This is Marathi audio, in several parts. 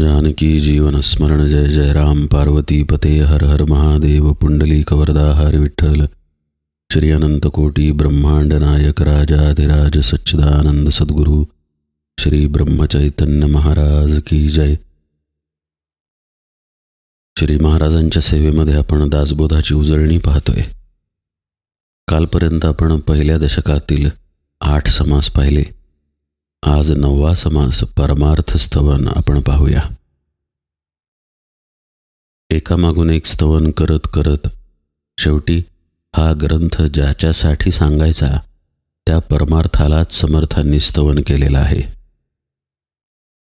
जानकी जीवन स्मरण जय जय राम पार्वती पते हर हर महादेव पुंडली कवरदा हर विठ्ठल। श्री अनंत कोटी ब्रह्मांड नायक राजाधिराज सच्चिदानंद सद्गुरु श्री ब्रह्मचैतन्य महाराज की जय। श्री महाराजांच्या सेवेमध्ये आपण दासबोधाची उजळणी पाहतोय. कालपर्यंत आपण पहिल्या दशकातील आठ समास पाहिले. आज नववा समास परमार्थ स्तवन आपण पाहूया. एकामागून एक स्तवन करत करत शेवटी हा ग्रंथ ज्याच्यासाठी सांगायचा त्या परमार्थालाच समर्थांनी स्तवन केलेलं आहे.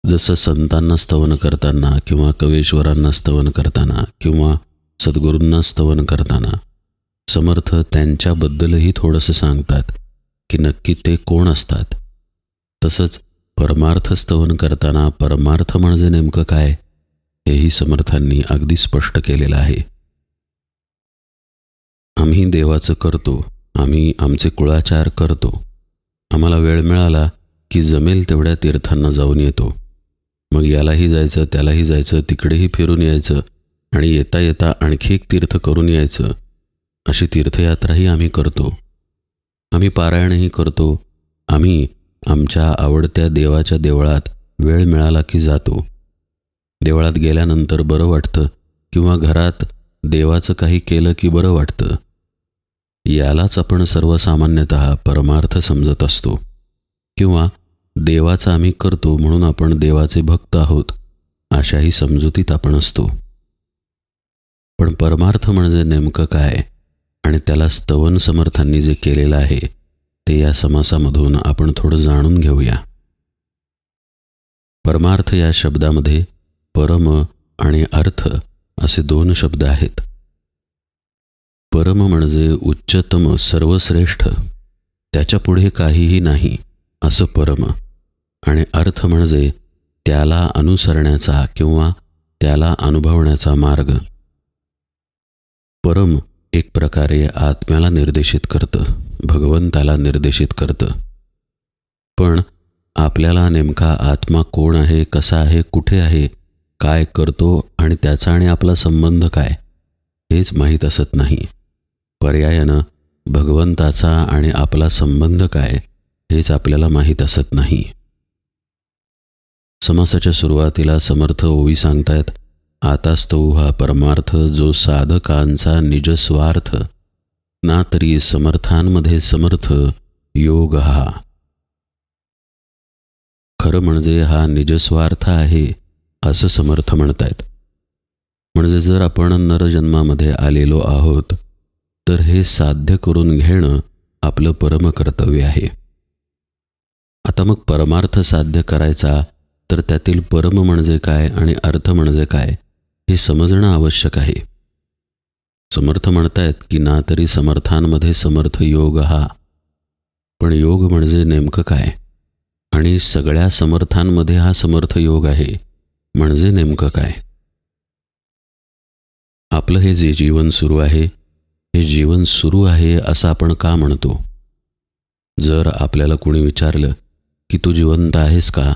जसं संतांना स्तवन करताना किंवा कवेश्वरांना स्तवन करताना किंवा सद्गुरूंना स्तवन करताना समर्थ त्यांच्याबद्दलही थोडंसं सांगतात की नक्की ते कोण असतात? तसंच परमार्थ स्तवन करताना परमार्थ म्हणजे नेमकं काय हेही समर्थांनी अगदी स्पष्ट केलेलं आहे. आम्ही देवाचं करतो आम्ही आमचे कुळाचार करतो. आम्हाला वेळ मिळाला की जमेल तेवढ्या तीर्थांना जाऊन येतो. मग यालाही जायचं त्यालाही जायचं तिकडेही फिरून यायचं आणि येता येता आणखी एक तीर्थ करून यायचं. अशी तीर्थयात्राही आम्ही करतो. आम्ही पारायणही करतो. आम्ही आमच्या आवडत्या देवाच्या देवळात वेळ मिळाला की जातो. देवळात गेल्यानंतर बरं वाटतं किंवा घरात देवाचं काही केलं की बरं वाटतं. यालाच आपण सर्वसामान्यत परमार्थ समजत असतो. किंवा देवाचं आम्ही करतो म्हणून आपण देवाचे भक्त आहोत अशाही समजुतीत आपण असतो. पण परमार्थ म्हणजे नेमकं काय? आणि त्याला स्तवन समर्थांनी जे केलेलं आहे ते या समासामधून आपण थोडं जाणून घेऊया. परमार्थ या शब्दामध्ये परम आणि अर्थ असे दोन शब्द आहेत. परम म्हणजे उच्चतम सर्वश्रेष्ठ. त्याच्या पुढे काहीही नाही असं परम. आणि अर्थ म्हणजे त्याला अनुसरण्याचा किंवा त्याला अनुभवण्याचा मार्ग. परम एक प्रकारे आत्म्याला निर्देशित करतं भगवंताला निर्देशित करतं. पण आपल्याला नेमका आत्मा कोण आहे कसा आहे कुठे आहे काय करतो आणि त्याचा आणि आपला संबंध काय हेच माहीत असत नाही. पर्यायानं भगवंताचा आणि आपला संबंध काय हेच आपल्याला माहीत असत नाही. समासाच्या सुरुवातीला समर्थ ओवी सांगतायत आतास्तो हा परमार्थ जो साधकांचा निजस्वार्थ ना तरी समर्थांमध्ये समर्थ योग हा. खरं म्हणजे हा निजस्वार्थ आहे असं समर्थ म्हणतायत. म्हणजे जर आपण नरजन्मामध्ये आलेलो आहोत तर हे साध्य करून घेणं आपलं परमकर्तव्य आहे. आता मग परमार्थ साध्य करायचा तर त्यातील परम म्हणजे काय आणि अर्थ म्हणजे काय? हे समजणं आवश्यक आहे. समर्थ म्हणतायत की ना तरी समर्थांमध्ये समर्थ योग हा. पण योग म्हणजे नेमकं काय? आणि सगळ्या समर्थांमध्ये हा समर्थ योग आहे म्हणजे नेमकं काय? आपलं हे जे जीवन सुरू आहे हे जीवन सुरू आहे असं आपण का म्हणतो? जर आपल्याला कोणी विचारलं की तू जिवंत आहेस का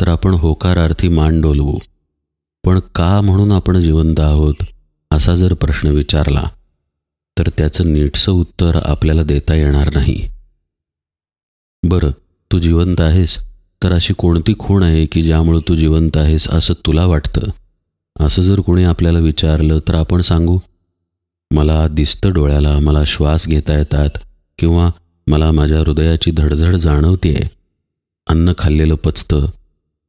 तर आपण होकारार्थी मान डोलवू. पण का म्हणून आपण जिवंत आहोत असा जर प्रश्न विचारला तर त्याचं नीटसं उत्तर आपल्याला देता येणार नाही. बरं तू जिवंत आहेस तर अशी कोणती खूण आहे की ज्यामुळं तू जिवंत आहेस असं तुला वाटतं? असं जर कोणी आपल्याला विचारलं तर आपण सांगू मला दिसतं डोळ्याला मला श्वास घेता येतात किंवा मला माझ्या हृदयाची धडधड जाणवते अन्न खाल्लेलं पचतं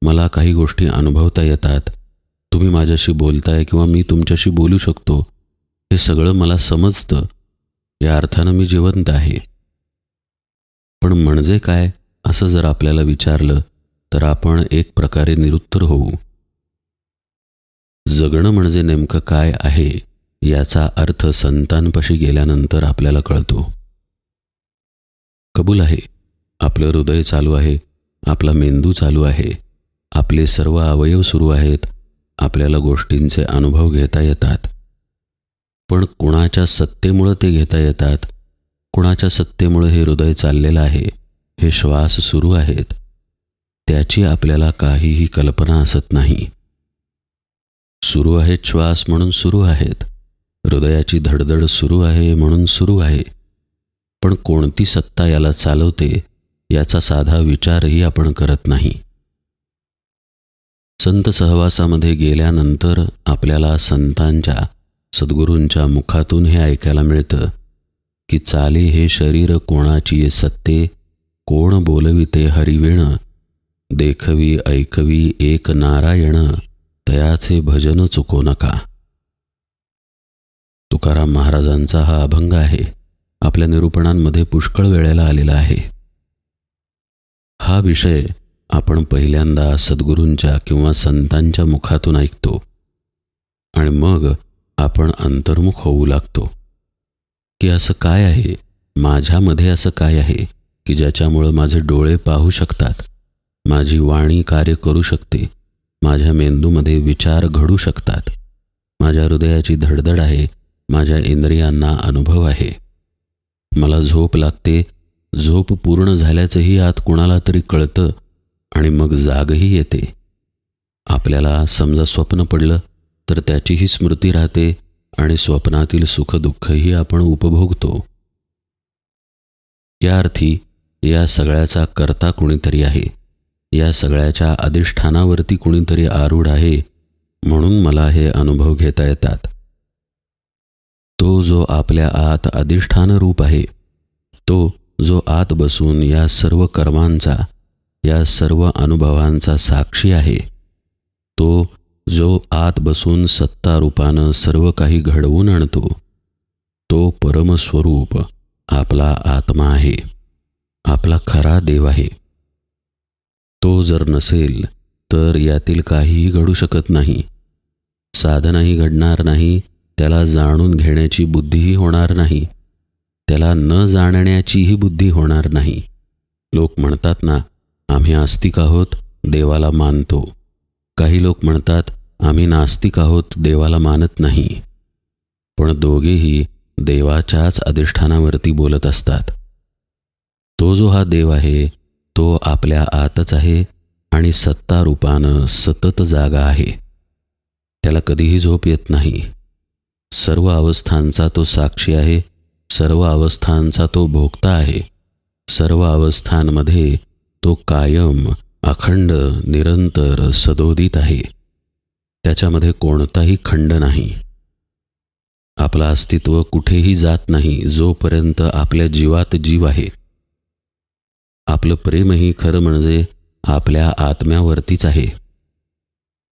मला काही गोष्टी अनुभवता येतात तुम्ही माझ्याशी बोलताय किंवा मी तुमच्याशी बोलू शकतो हे सगळं मला समजतं. या अर्थानं मी जिवंत आहे. पण म्हणजे काय? असं जर आपल्याला विचारलं तर आपण एक प्रकारे निरुत्तर होऊ. जगणं म्हणजे नेमकं काय आहे याचा अर्थ संतांपाशी गेल्यानंतर आपल्याला कळतो. कबूल आहे. आपलं हृदय चालू आहे आपला मेंदू चालू आहे आपले सर्व अवयव सुरू आहेत आपल्याला गोष्टींचे अनुभव घेता येतात. पण कुणाच्या सत्तेमुळं ते घेता येतात? कुणाच्या सत्तेमुळं हे हृदय चाललेलं आहे? हे श्वास सुरू आहेत? त्याची आपल्याला काहीही कल्पना असत नाही. सुरू आहेत श्वास म्हणून सुरू आहेत. हृदयाची धडधड सुरू आहे म्हणून सुरू आहे. पण कोणती सत्ता याला चालवते याचा साधा विचारही आपण करत नाही. संत सहवासामध्ये गेल्यानंतर आपल्याला संतांच्या सद्गुरूंच्या मुखातून हे ऐकायला मिळतं की चाले हे शरीर कोणाची सत्ते कोण बोलविते हरिवेण देखवी ऐकवी एक नारायण तयाचे भजन चुको नका. तुकाराम महाराजांचा हा अभंग आहे. आपल्या निरूपणांमध्ये पुष्कळ वेळेला आलेला आहे. हा विषय आपण पहिल्यांदा सद्गुरूंच्या किंवा संतांच्या मुखातून ऐकतो आणि मग आपण अंतर्मुख होऊ लागतो. की असं काय आहे? माझ्यामध्ये असं काय आहे? की ज्याच्यामुळं माझे डोळे पाहू शकतात? माझी वाणी कार्य करू शकते? माझ्या मेंदूमध्ये विचार घडू शकतात? माझ्या हृदयाची धडधड आहे? माझ्या इंद्रियांना अनुभव आहे? मला झोप लागते? झोप पूर्ण झाल्याचंही आत कुणाला तरी कळतं? आणि मग जागही येते. आपल्याला समजा स्वप्न पडलं तर त्याचीही स्मृती राहते आणि स्वप्नातील सुखदुःखही आपण उपभोगतो. या अर्थी या सगळ्याचा कर्ता कुणीतरी आहे. या सगळ्याच्या अधिष्ठानावरती कुणीतरी आरूढ आहे म्हणून मला हे अनुभव घेता येतात. तो जो आपल्या आत अधिष्ठान रूप आहे तो जो आत बसून या सर्व कर्मांचा या सर्व अनुभवांचा साक्षी आहे. तो जो आत बसून सत्तारूपानं सर्व काही घडवून आणतो तो परमस्वरूप आपला आत्मा आहे आपला खरा देव आहे. तो जर नसेल तर यातील काहीही घडू शकत नाही. साधनाही घडणार नाही त्याला जाणून घेण्याची बुद्धीही होणार नाही त्याला न जाणण्याचीही बुद्धी होणार नाही. लोक म्हणतात ना आम्ही आस्तिक आहोत देवाला मानतो. काही लोक म्हणतात आम्ही नास्तिक आहोत देवाला मानत नाही. पण दोघेही देवाच्याच अधिष्ठानावरती बोलत असतात. तो जो हा देव आहे तो आपल्या आतच आहे आणि सत्तारूपानं सतत जागा आहे. त्याला कधीही झोप येत नाही. सर्व अवस्थांचा तो साक्षी आहे सर्व अवस्थांचा तो भोगता आहे. सर्व अवस्थांमध्ये तो कायम अखंड निरंतर सदोदित आहे. त्याच्यामध्ये कोणताही खंड नाही. आपलं अस्तित्व कुठेही जात नाही जोपर्यंत आपल्या जीवात जीव आहे. आपलं प्रेमही खरं म्हणजे आपल्या आत्म्यावरतीच आहे.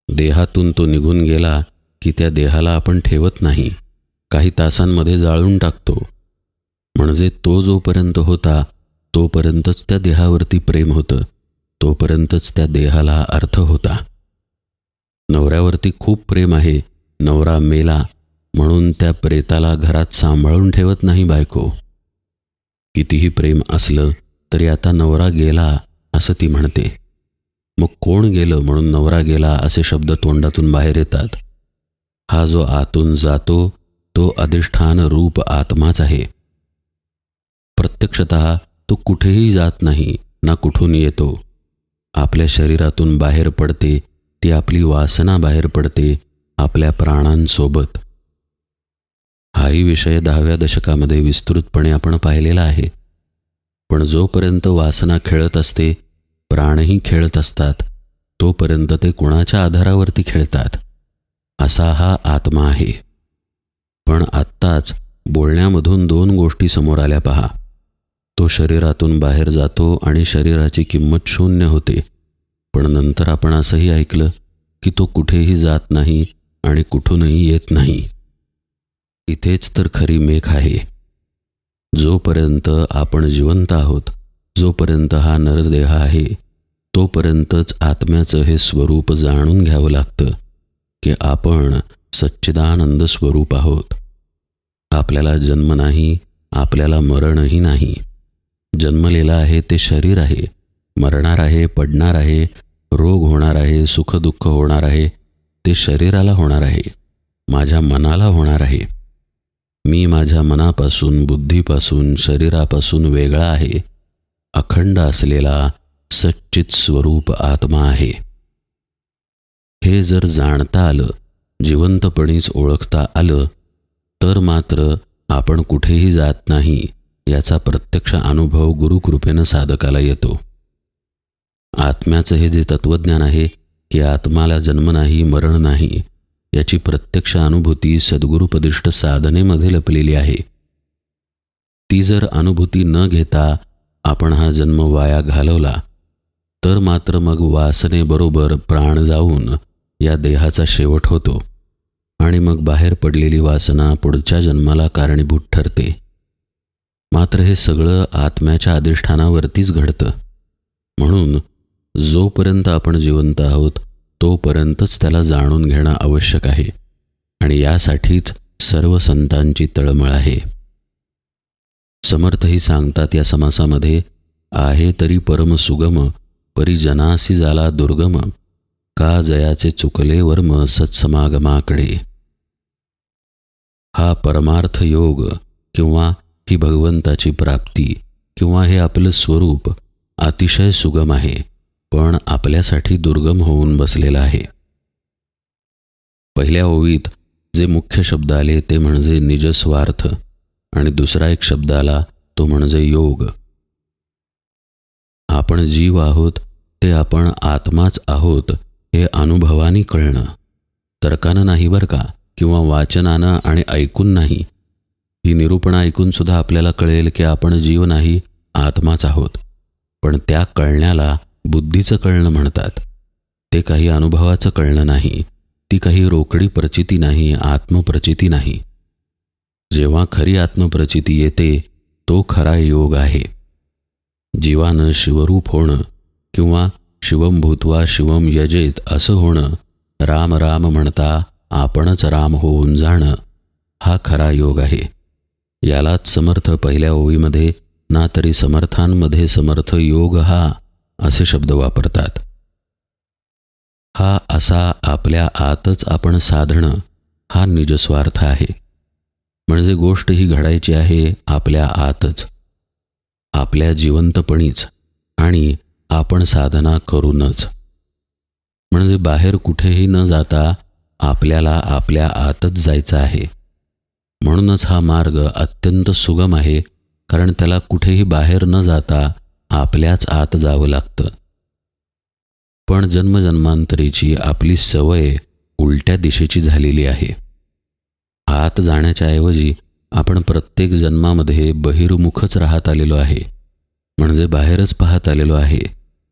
देहातून तो निघून गेला की त्या देहाला आपण ठेवत नाही. काही तासांमध्ये जाळून टाकतो. म्हणजे तो जोपर्यंत होता तोपर्यंतच त्या देहावरती प्रेम होतं. तोपर्यंतच त्या देहाला अर्थ होता. नवऱ्यावरती खूप प्रेम आहे. नवरा मेला म्हणून त्या प्रेताला घरात सांभाळून ठेवत नाही बायको. कितीही प्रेम असलं तरी आता नवरा गेला असं ती म्हणते. मग कोण गेलं म्हणून नवरा गेला असे शब्द तोंडातून बाहेर येतात. हा जो आतून जातो तो अधिष्ठान रूप आत्माच आहे. प्रत्यक्षत तो कुठेही जात नाही ना कुठून येतो. आपल्या शरीरातून बाहेर पडते ती आपली वासना बाहेर पडते आपल्या प्राणांसोबत. हाही विषय दहाव्या दशकामध्ये विस्तृतपणे आपण पाहिलेला आहे. पण जोपर्यंत वासना खेळत असते प्राणही खेळत असतात तोपर्यंत ते कुणाच्या आधारावरती खेळतात? असा हा आत्मा आहे. पण आत्ताच बोलण्यामधून दोन गोष्टी समोर आल्या पहा. तो शरीरातून बाहेर जातो आणि शरीराची किंमत शून्य होते. पण नंतर आपण असंही ऐकलं की तो कुठेही जात नाही आणि कुठूनही येत नाही. इथेच तर खरी मेघ आहे. जोपर्यंत आपण जिवंत आहोत जोपर्यंत हा नरदेह आहे तोपर्यंतच आत्म्याचं हे स्वरूप जाणून घ्यावं लागतं की आपण सच्चिदानंद स्वरूप आहोत. आपल्याला जन्म नाही आपल्याला मरणही नाही. जन्मलेलं आहे ते शरीर आहे. मरणार आहे पडणार आहे रोग होणार आहे सुखदुःख होणार आहे ते शरीराला होणार आहे. माझ्या मनाला होणार आहे. मी माझ्या मनापासून बुद्धीपासून शरीरापासून वेगळा आहे. अखंड असलेला सच्चित स्वरूप आत्मा आहे. हे जर जाणता आलं जिवंतपणीच ओळखता आलं तर मात्र आपण कुठेही जात नाही. याचा प्रत्यक्ष अनुभव गुरुकृपेनं साधकाला येतो. आत्म्याचं हे जे तत्वज्ञान आहे की आत्माला जन्म नाही मरण नाही याची प्रत्यक्ष अनुभूती सद्गुरुपदिष्ट साधनेमध्ये लपलेली आहे. ती जर अनुभूती न घेता आपण हा जन्म वाया घालवला तर मात्र मग वासनेबरोबर प्राण जाऊन या देहाचा शेवट होतो आणि मग बाहेर पडलेली वासना पुढच्या जन्माला कारणीभूत ठरते. मात्र हे सगळं आत्म्याच्या अधिष्ठानावरतीच घडतं. म्हणून जोपर्यंत आपण जिवंत आहोत तोपर्यंतच त्याला जाणून घेणं आवश्यक आहे आणि यासाठीच सर्व संतांची तळमळ आहे. समर्थही सांगतात या समासामध्ये आहे तरी परम सुगम परिजनासी झाला दुर्गम का जयाचे चुकले वर्म सत्समागमाकडे. हा परमार्थ योग किंवा ही भगवंताची प्राप्ती किंवा हे आपलं स्वरूप अतिशय सुगम आहे पण आपल्यासाठी दुर्गम होऊन बसलेलं आहे. पहिल्या ओवीत जे मुख्य शब्द आले ते म्हणजे निजस्वार्थ आणि दुसरा एक शब्द आला तो म्हणजे योग. आपण जीव आहोत ते आपण आत्माच आहोत हे अनुभवानी कळणं. तर्कानं नाही बरं का किंवा वाचनानं आणि ऐकून नाही ही निरूपणं ऐकूनसुद्धा आपल्याला कळेल की आपण जीव नाही आत्माच आहोत. पण त्या कळण्याला बुद्धीचं कळणं म्हणतात. ते काही अनुभवाचं कळणं नाही. ती काही रोकडी प्रचिती नाही आत्मप्रचिती नाही. जेव्हा खरी आत्मप्रचिती येते तो खरा योग आहे. जीवानं शिवरूप होणं किंवा शिवम भूतवा शिवम यजेत असं होणं राम राम म्हणता आपणच राम होऊन जाणं हा खरा योग आहे. यालाच समर्थ पहिल्या ओळीमध्ये ना तरी समर्थांमध्ये समर्थ योग हा असे शब्द वापरतात. हा असा आपल्या आतच आपण साधणं हा निजस्वार्थ आहे. म्हणजे गोष्ट ही घडायची आहे आपल्या आतच. आपल्या जिवंतपणीच आणि आपण साधना करूनच. म्हणजे बाहेर कुठेही न जाता आपल्याला आपल्या आतच जायचं आहे. म्हणूनच हा मार्ग अत्यंत सुगम आहे कारण त्याला कुठेही बाहेर न जाता आपल्याच आत जावं लागतं. पण जन्मजन्मांतरीची आपली सवय उलट्या दिशेची झालेली आहे. आत जाण्याच्या ऐवजी आपण प्रत्येक जन्मामध्ये बहिर्मुखच राहत आलेलो आहे म्हणजे बाहेरच पाहत आलेलो आहे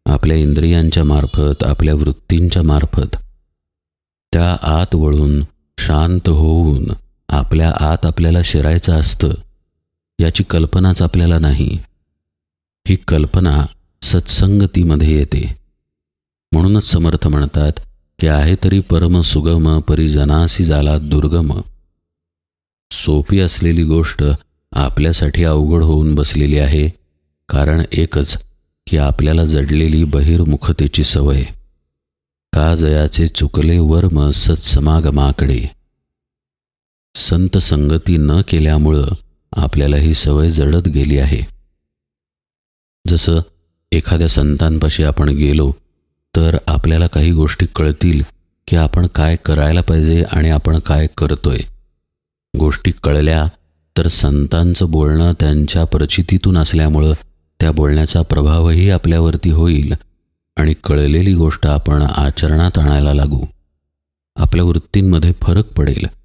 आपल्या इंद्रियांच्या मार्फत आपल्या वृत्तींच्या मार्फत. त्या आत वळून शांत होऊन आपल्या आत आपल्याला शिरायचं असतं याची कल्पनाच आपल्याला नाही. ही कल्पना सत्संगतीमध्ये येते. म्हणूनच समर्थ म्हणतात की आहे तरी परम सुगम परिजनासी झाला दुर्गम. सोपी असलेली गोष्ट आपल्यासाठी अवघड होऊन बसलेली आहे कारण एकच की आपल्याला जडलेली बहिर्मुखतेची सवय. का जयाचे चुकले वर्म सत्समागमाकडे? संत संगती न केल्यामुळं आपल्याला ही सवय जडत गेली आहे. जसं एखाद्या संतांपाशी आपण गेलो तर आपल्याला काही गोष्टी कळतील की आपण काय करायला पाहिजे आणि आपण काय करतोय. गोष्टी कळल्या तर संतांचं बोलणं त्यांच्या प्रचितीतून असल्यामुळं त्या बोलण्याचा प्रभावही आपल्यावरती होईल आणि कळलेली गोष्ट आपण आचरणात आणायला लागू. आपल्या वृत्तींमध्ये फरक पडेल.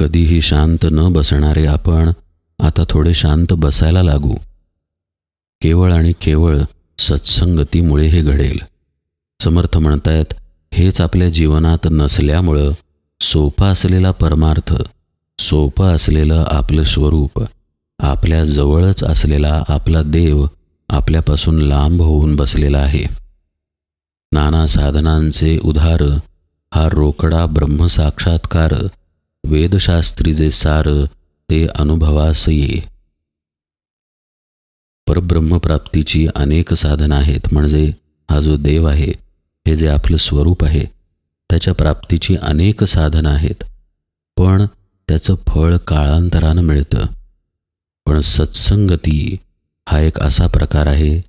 कधीही शांत न बसणारे आपण आता थोडे शांत बसायला लागू. केवळ आणि केवळ सत्संगतीमुळे हे घडेल. समर्थ म्हणतायत हेच आपल्या जीवनात नसल्यामुळं सोपा असलेला परमार्थ सोपं असलेलं आपलं स्वरूप आपल्या जवळच असलेला आपला देव आपल्यापासून लांब होऊन बसलेला आहे. नाना साधनांचे उधार हा रोकडा ब्रह्मसाक्षात्कार वेदशास्त्री जे सार ते अनुभवास ये परब्रह्मप्राप्तीची अनेक साधनं आहेत म्हणजे हा जो देव आहे हे जे आपलं स्वरूप आहे त्याच्या प्राप्तीची अनेक साधनं आहेत. पण त्याचं फळ काळांतरानं मिळतं. पण सत्संगती हा एक असा प्रकार आहे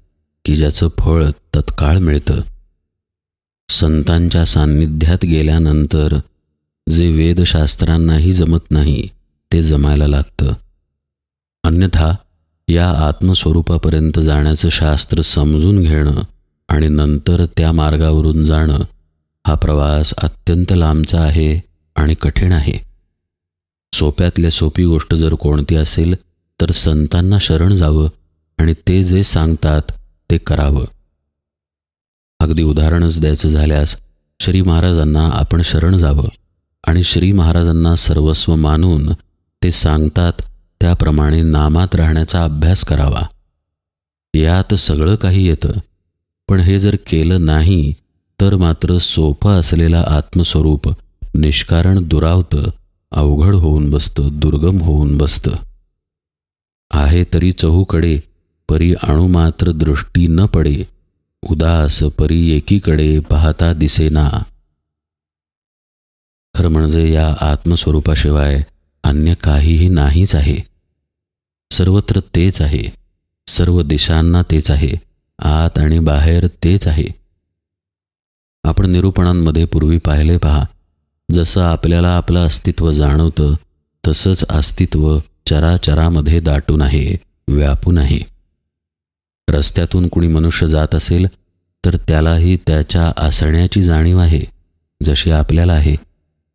की ज्याचं फळ तत्काळ मिळतं. संतांच्या सान्निध्यात गेल्यानंतर जे वेदशास्त्रांनाही जमत नाही ते जमायला लागतं. अन्यथा या आत्मस्वरूपापर्यंत जाण्याचं शास्त्र समजून घेणं आणि नंतर त्या मार्गावरून जाणं हा प्रवास अत्यंत लांबचा आहे आणि कठीण आहे. सोप्यातल्या सोपी गोष्ट जर कोणती असेल तर संतांना शरण जावं आणि ते जे सांगतात ते करावं. अगदी उदाहरणच द्यायचं झाल्यास श्री महाराजांना आपण शरण जावं. आणि श्री महाराजांना सर्वस्व मानून ते सांगतात त्याप्रमाणे नामात राहण्याचा अभ्यास करावा. यात सगळं काही येतं पण हे जर केलं नाही तर मात्र सोपं असलेला आत्मस्वरूप निष्कारण दुरावतं अवघड होऊन बसतं दुर्गम होऊन बसतं. आहे तरी चहूकडे परी अणुमात्र दृष्टी न पडे उदास परी एकीकडे पाहता दिसेना. खरं म्हणजे या आत्मस्वरूपाशिवाय अन्य काहीही नाहीच आहे. सर्वत्र तेच आहे. सर्व दिशांना तेच आहे. आत आणि बाहेर तेच आहे. आपण निरूपणांमध्ये पूर्वी पाहिले पहा. जसं आपल्याला आपलं अस्तित्व जाणवतं तसंच अस्तित्व चराचरामध्ये दाटून आहे व्यापून आहे. रस्त्यातून कुणी मनुष्य जात असेल तर त्यालाही त्याच्या असण्याची जाणीव आहे जशी आपल्याला आहे.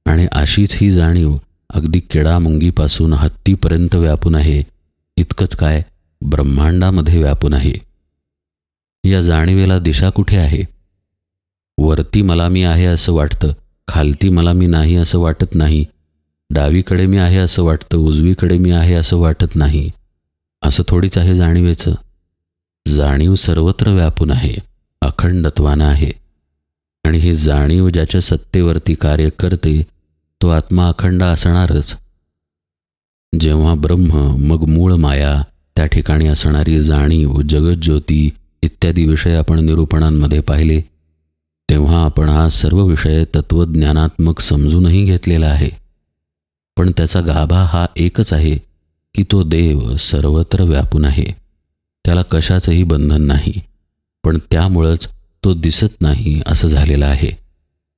आणि अशीच ही जाणीव अगदी केडामुंगीपासून हत्तीपर्यंत व्यापून आहे. इतकंच काय ब्रह्मांडामध्ये व्यापून आहे. या जाणीवेला दिशा कुठे आहे? वरती मला मी आहे असं वाटतं खालती मला मी नाही असं वाटत नाही डावीकडे मी आहे असं वाटतं उजवीकडे मी आहे असं वाटत नाही. असं थोडीच आहे जाणीवेचं. जाणीव सर्वत्र व्यापून आहे अखंडत्वानं आहे. आणि ही जाणीव ज्याच्या सत्तेवरती कार्य करते तो आत्मा अखंड असणारच. जेव्हा ब्रह्म मग मूळ माया त्या ठिकाणी असणारी जाणीव जगज्योती इत्यादी विषय आपण निरूपणांमध्ये पाहिले तेव्हा आपण हा सर्व विषय तत्त्वज्ञानात्मक समजूनही घेतलेला आहे. पण त्याचा गाभा हा एकच आहे की तो देव सर्वत्र व्यापून आहे. त्याला कशाचंही बंधन नाही पण त्यामुळंच तो दिसत नाही असं झालेलं आहे.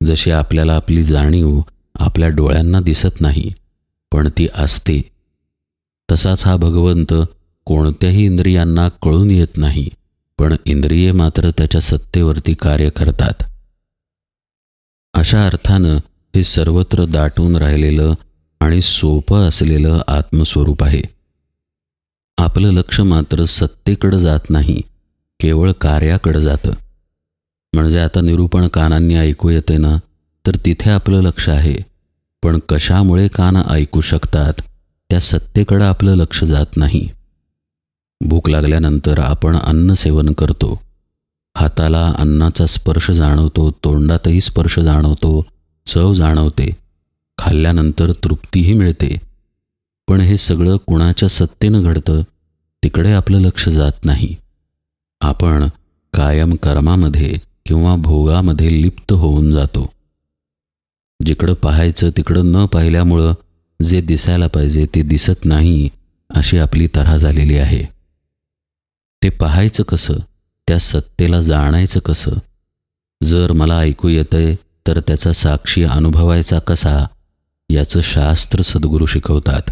जशी आपल्याला आपली जाणीव आपल्या डोळ्यांना दिसत नाही पण ती असते. तसाच हा भगवंत कोणत्याही इंद्रियांना कळून येत नाही पण इंद्रिये मात्र त्याच्या सत्तेवरती कार्य करतात. अशा अर्थानं हे सर्वत्र दाटून राहिलेलं आणि सोपं असलेलं आत्मस्वरूप आहे. आपलं लक्ष मात्र सत्तेकडं जात नाही केवळ कार्याकडं जातं. म्हणजे आता निरूपण कानांनी ऐकू येते ना? तर तिथे आपलं लक्ष आहे. पण कशामुळे कान ऐकू शकतात त्या सत्तेकडं आपलं लक्ष जात नाही. भूक लागल्यानंतर आपण अन्न सेवन करतो. हाताला अन्नाचा स्पर्श जाणवतो तोंडातही स्पर्श जाणवतो चव जाणवते. खाल्ल्यानंतर तृप्तीही मिळते. पण हे सगळं कुणाच्या सत्तेनं घडतं तिकडे आपलं लक्ष जात नाही. आपण कायम कर्मामध्ये किंवा भोगामध्ये लिप्त होऊन जातो. जिकडं पाहायचं तिकडं न पाहिल्यामुळं जे दिसायला पाहिजे ते दिसत नाही अशी आपली तऱ्हा झालेली आहे. ते पाहायचं कसं त्या सत्तेला जाणायचं कसं? जर मला ऐकू येतंय तर त्याचा साक्षी अनुभवायचा कसा? याचं शास्त्र सद्गुरू शिकवतात.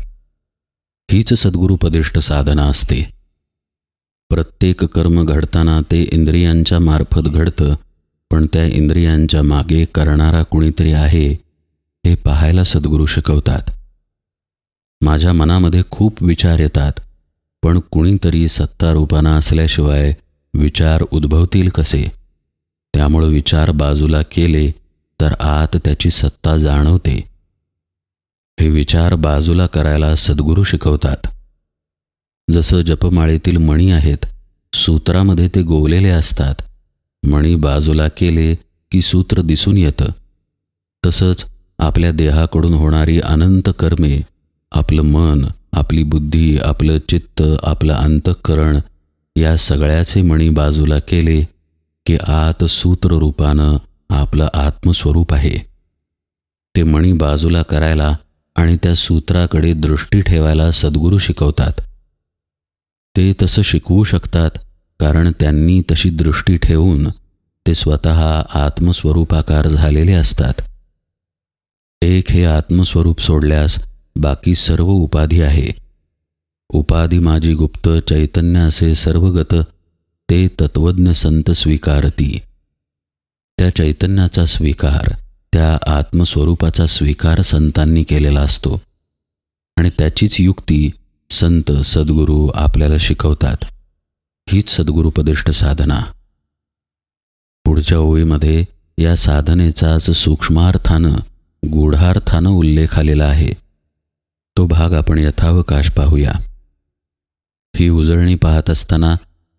हीच सद्गुरुपदिष्ट साधना असते. प्रत्येक कर्म घडताना ते इंद्रियांच्या मार्फत घडतं पण त्या इंद्रियांच्या मागे करणारा कुणीतरी आहे हे पाहायला सद्गुरू शिकवतात. माझ्या मनामध्ये खूप विचार येतात पण कुणीतरी सत्तारूपाना असल्याशिवाय विचार उद्भवतील कसे? त्यामुळं विचार बाजूला केले तर आत त्याची सत्ता जाणवते. हे विचार बाजूला करायला सद्गुरू शिकवतात. जसं जपमाळेतील मणी आहेत सूत्रामध्ये ते गोवलेले असतात. मणी बाजूला केले की सूत्र दिसून येतं. तसंच आपल्या देहाकडून होणारी अनंत कर्मे आपलं मन आपली बुद्धी आपलं चित्त आपलं अंतःकरण या सगळ्याचे मणी बाजूला केले की आत सूत्ररूपानं आपलं आत्मस्वरूप आहे. ते मणी बाजूला करायला आणि त्या सूत्राकडे दृष्टी ठेवायला सद्गुरू शिकवतात. ते तसं शिकवू शकतात कारण त्यांनी तशी दृष्टी ठेवून ते स्वतः आत्मस्वरूपाकार झालेले असतात. एक हे आत्मस्वरूप सोडल्यास बाकी सर्व उपाधी आहे. उपाधी माझी गुप्त चैतन्य असे सर्वगत ते तत्वज्ञ संत स्वीकारती. त्या चैतन्याचा स्वीकार त्या आत्मस्वरूपाचा स्वीकार संतांनी केलेला असतो. आणि त्याचीच युक्ती संत सद्गुरू आपल्याला शिकवतात. हीच सद्गुरुपदिष्ट साधना. पुढच्या ओळीमध्ये या साधनेचाच सूक्ष्मार्थानं गूढार्थानं उल्लेख आलेला आहे. तो भाग आपण यथावकाश पाहूया. ही उजळणी पाहत असताना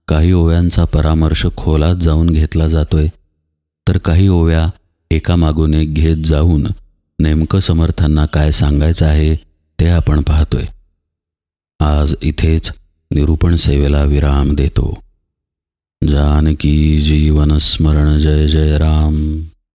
काही ओव्यांचा परामर्श खोलात जाऊन घेतला जातोय. तर काही ओव्या एकामागून एक घेत जाऊन नेमकं समर्थांना काय सांगायचं आहे ते आपण पाहतोय. आज इथेच निरूपण सेवेला विराम देतो. जानकी जीवन स्मरण जय जय राम.